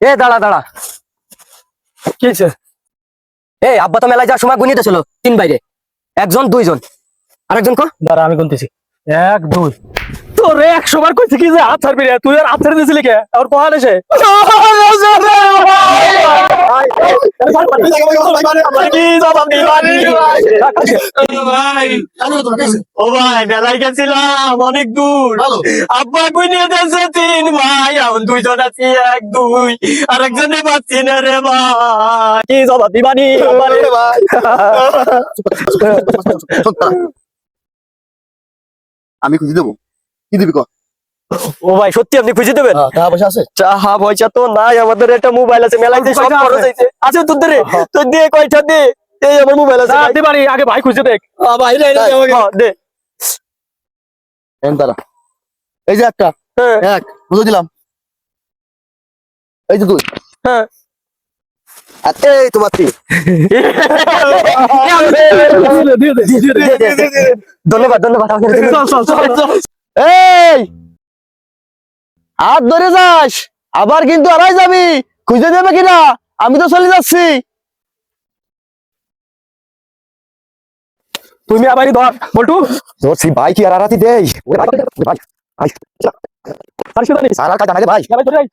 এ দাঁড়া দাঁড়া। কি এই আব্বা তো মেলায় যাওয়ার সময় গুনিতে ছিল তিন বাইরে। একজন দুইজন। আরেকজন কো? দাঁড়া আমি গুনতেছি। এক দুই। তোর একশো বার কইছি কি যে হাত ছাড়বি রে তুই আর হাত ছেড়ে দিয়েছিলি কে? আর কহান এসে কি জবাব দিবানি ভাই ও ভাই মেলায় গেছিলাম অনেক দূর। আব্বা কই নিয়ে এখন দুইজন আছি এক দুই আর একজনে পাচ্ছি না রে ভাই। কি জবাব দিবানি আমি খুঁজে দেবো। কি দিবি কর? ও ভাই সত্যি আপনি খুঁজে দেবেন? টাকা পয়সা আছে। চাহা পয়সা তো নাই আমাদের একটা মোবাইল আছে মেলায় সব খরচ আছে? হয়েছে। আছে তোর ধরে তোর দিয়ে কয়টা দে? এই আমার মোবাইল আছে দে বাড়ি আগে ভাই খুঁজে দেখ। ভাই রে দে। এই যে একটা হ্যাঁ। এক বুঝে দিলাম। এই দুই। হ্যাঁ। এই তোমার ধন্যবাদ ধন্যবাদ এই! হাত ধরে যাস আবার কিন্তু আড়াই যাবি। খুঁজে দেবে কিনা? আমি তো চলে যাচ্ছি। তুমি আবারই ধর বল্টু। ধরছি ভাই কি আর দেই ভাই কাজ জানাই ভাই। ভাই